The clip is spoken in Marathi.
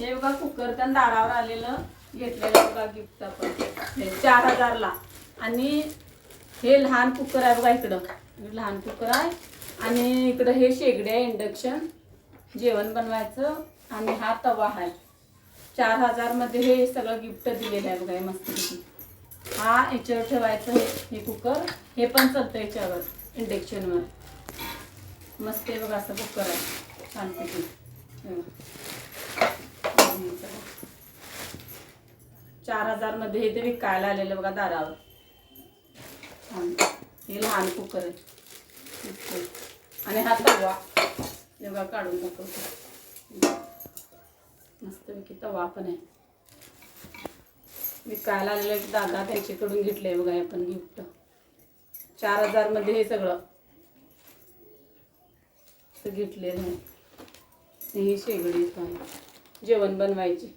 हे बघा कुकर त्या दारावर आलेलं घेतलेलं बघा गिफ्ट आपण. हे चार हजारला. आणि हे लहान कुकर आहे बघा इकडं. लहान कुकर आहे. आणि इकडं हे शेगडी आहे इंडक्शन जेवण बनवायचं आणि हा तवा आहे. चार हजारमध्ये हे सगळं गिफ्ट दिलेलं आहे बघा मस्तपैकी. हा याच्यावर ठेवायचं हे हे कुकर. हे पण चालतं याच्यावर इंडक्शनवर मस्त आहे बघा असं कुकर आहे. छानपैकी हे बघा. हे सगळं. चार हजारमध्ये हे ते विकायला आलेलं बघा दारावर. छान. हे लहान कुकर आहे. आणि हा तवा. हे बघा काढून दाखवतो मस्तपैकी तवा पण आहे. विकायला आलेलं एक दादा त्यांच्याकडून घेतलंय बघा आपण गिफ्ट चार हजारमध्ये हे सगळं. घेतलेलं आहे ही शेगडी जेवण बनवायची.